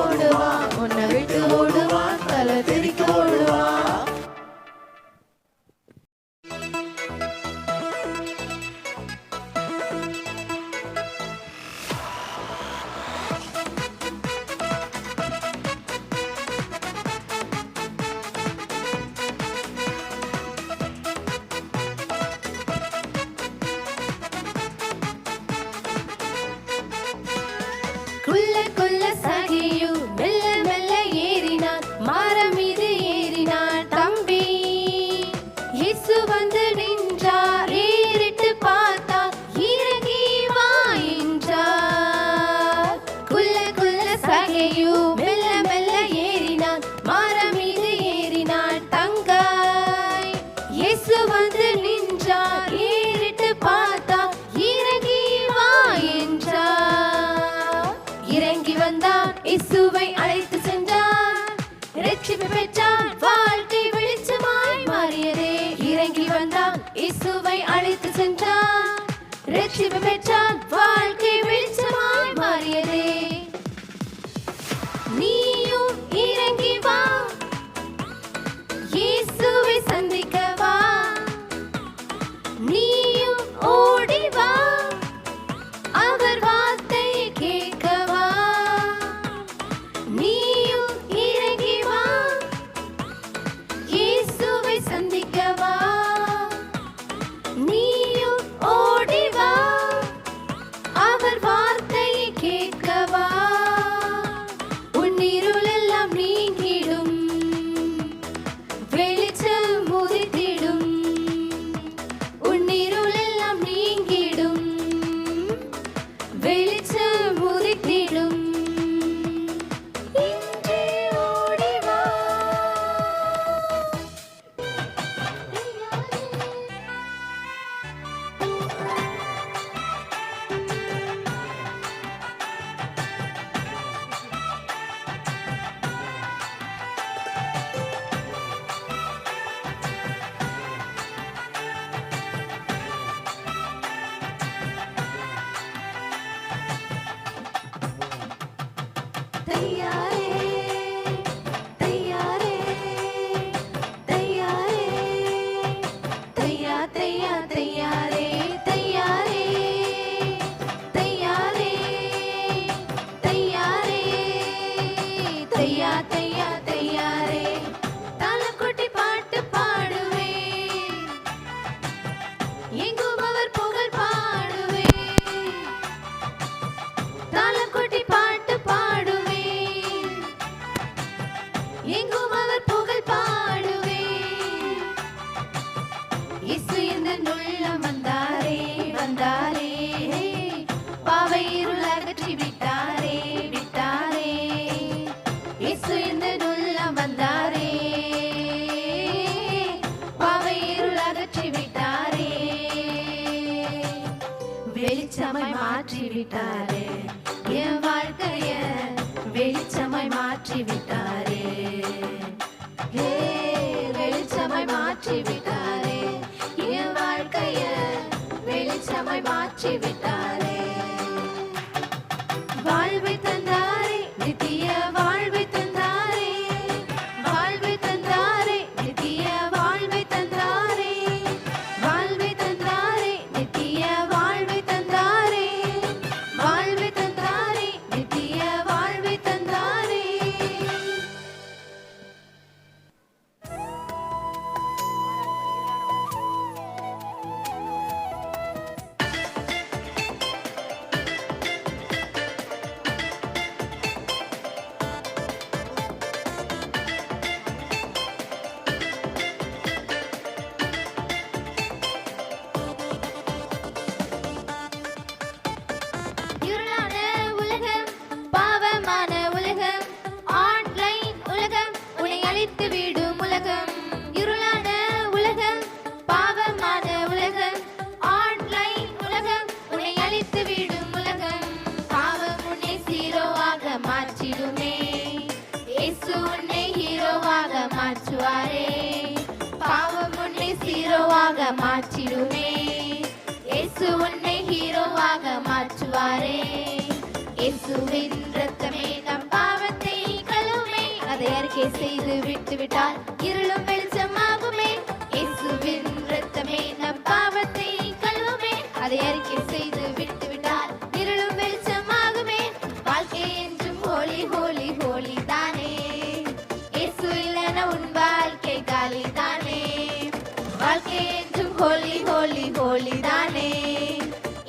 ஓடுவான் உன்னை விட்டு ஓடுவான் தலை தெரிக்க ஓடுவான் அழைத்து சென்றார் ரட்சிப்பு பெற்றார் வாழ்க்கை எங்கும் அவர் புகழ் பாடுவே. இசு இந்த உள்ளம் வந்தாரே வந்தாரே. பாவை இருள் அகற்றி விட்டாரே விட்டாரே. இசு இந்த உள்ளம் வந்தாரே. பாவை இருள் அகற்றி விட்டாரே. வெளிச்சமாய் மாற்றி விட்டாரே. என் வாழ்க்கைய வெளிச்சமாய் மாற்றி விட்டாரே. நம்மை மாற்றி விட்டாரே அதை அறிக்கை செய்து விட்டு விட்டால் இருளும் வெளிச்சமாகுமே. இயேசுவின் ரத்தமே நம் பாவத்தை கழுவுமே. அதை அறிக்கை செய்து விட்டு விட்டால் இருளும் வெளிச்சமாகுமே. வாழ்க்கை என்றும் ஹோலி ஹோலி ஹோலி தானே. இயேசு இல்லைன உன் வாழ்க்கை காலி தானே. வாழ்க்கை என்றும் ஹோலி ஹோலி ஹோலி தானே.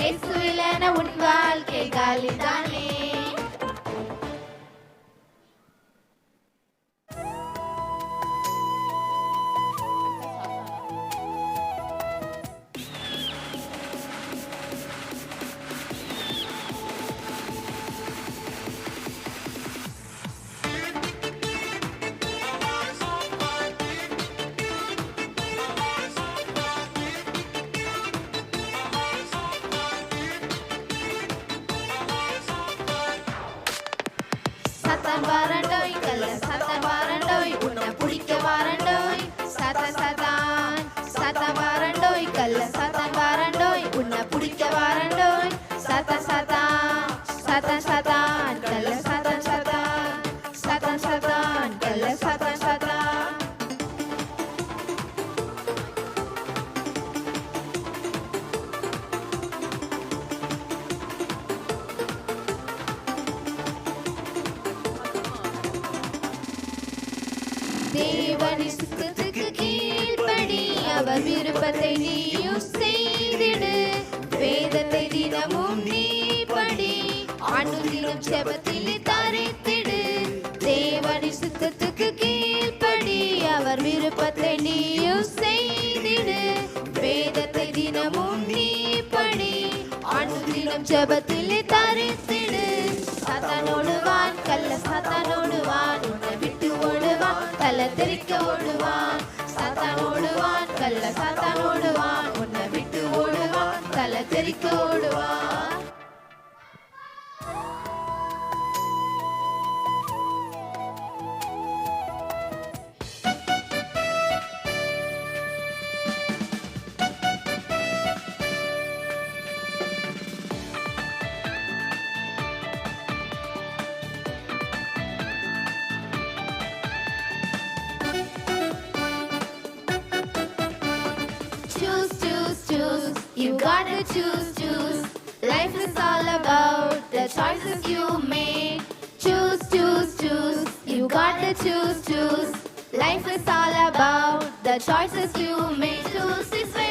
இயேசு இல்லைன உன் வாழ்க்கை காலி தானே. சதான் சத்தம் சதான் கல்ல சத்தம் சதான் சத்தம் சதான் கல்ல சத்தம் சதான் தேவனின் சுத்தத்துக்கு கீழ்ப்படி அவர் விருப்பத்தை நீயும் செய்திடு. வேதத்தை தினமும் நீ படி. அனுதினம் செபத்தில் தரித்திடு. தேவனின் சுத்தத்துக்கு கீழ்ப்படி. அவர் விருப்பத்தை நீயும் செய்திடு. வேதத்தை தினமும் நீ படி. அனுதினம் ஜெபத்தில் தரித்திடு. சதனோடுவான் கல்ல சதனோடுவான் உன்னை விட்டு ஓடுவான் கள்ள தெரிக்க ஓடுவான் சதனோடுவான் கல்ல சதனோடு ತೋಡುವಾ choose, choose. You gotta choose. Life is all about the choices you make. Choose, choose, choose. You gotta choose, choose. Life is all about the choices you make. Choose His way,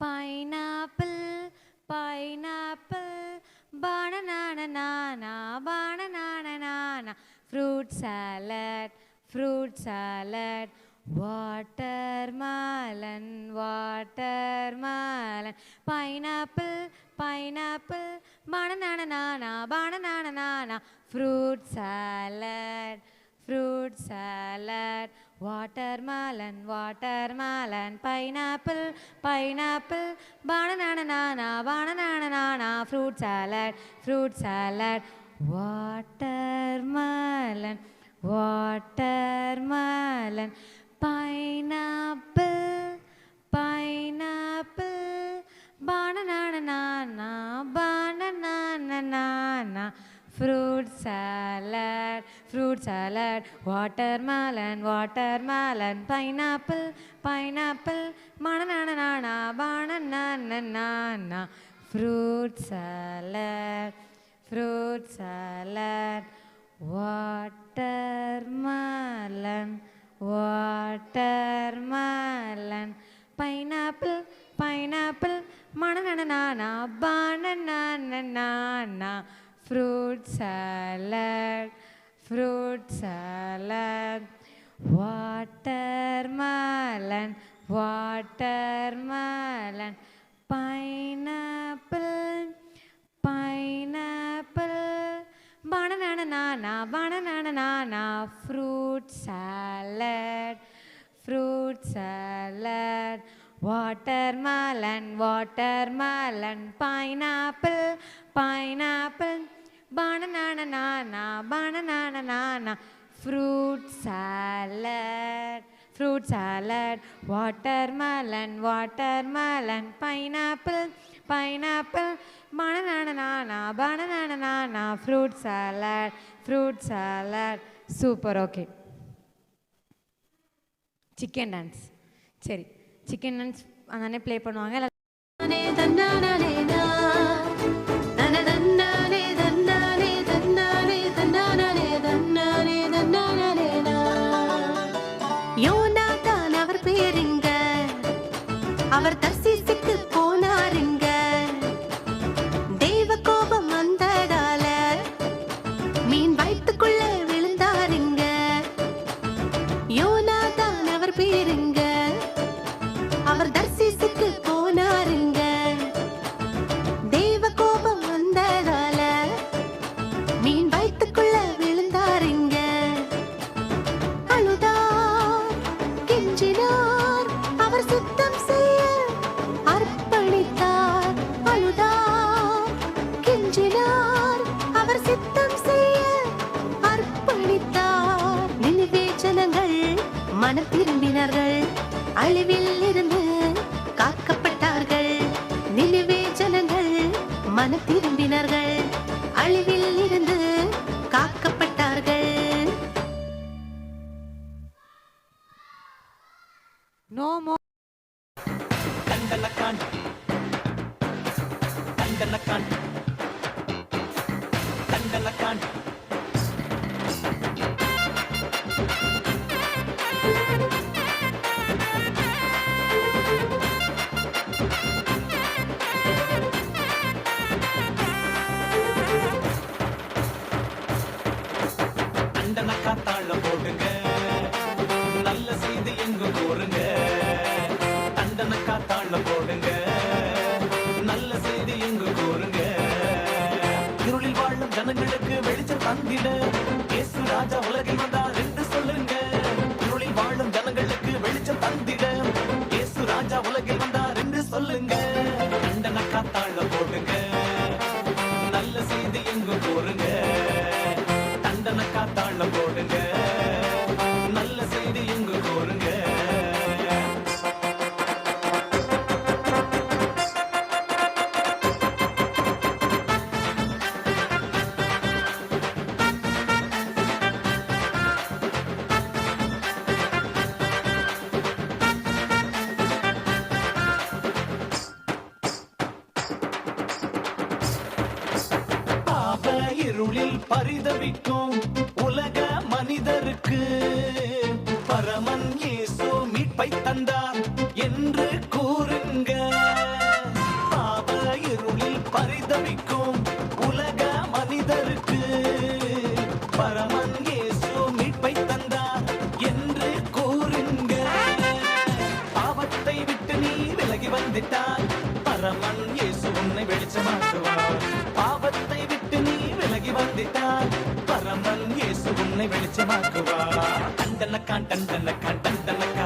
pineapple pineapple banana banana fruit salad fruit salad watermelon watermelon pineapple pineapple banana banana fruit salad fruit salad watermelon watermelon pineapple pineapple. Banana banana fruit salad fruit salad. Watermelon watermelon. Pineapple pineapple. Banana banana fruit salad fruit salad watermelon watermelon pineapple pineapple banana banana fruit salad fruit salad watermelon watermelon pineapple pineapple banana banana fruit salad, fruit salad, watermelon, watermelon, pineapple, pineapple, banana, banana, banana, banana, fruit salad, fruit salad. Watermelon, watermelon, pineapple, pineapple. Banana banana fruit salad fruit salad watermelon watermelon pineapple pineapple banana banana fruit salad fruit salad super okay chicken dance சரி chicken dance அதானே play பண்ணுவாங்க? திரும்பினர்கள். அழிவில் இருந்து காக்கப்பட்ட தோளில் பரிதவிக்கும். உன்னை வெளிச்சமாக்குவா. தண்டனக்கா தண்டனக்கா தண்டனக்கா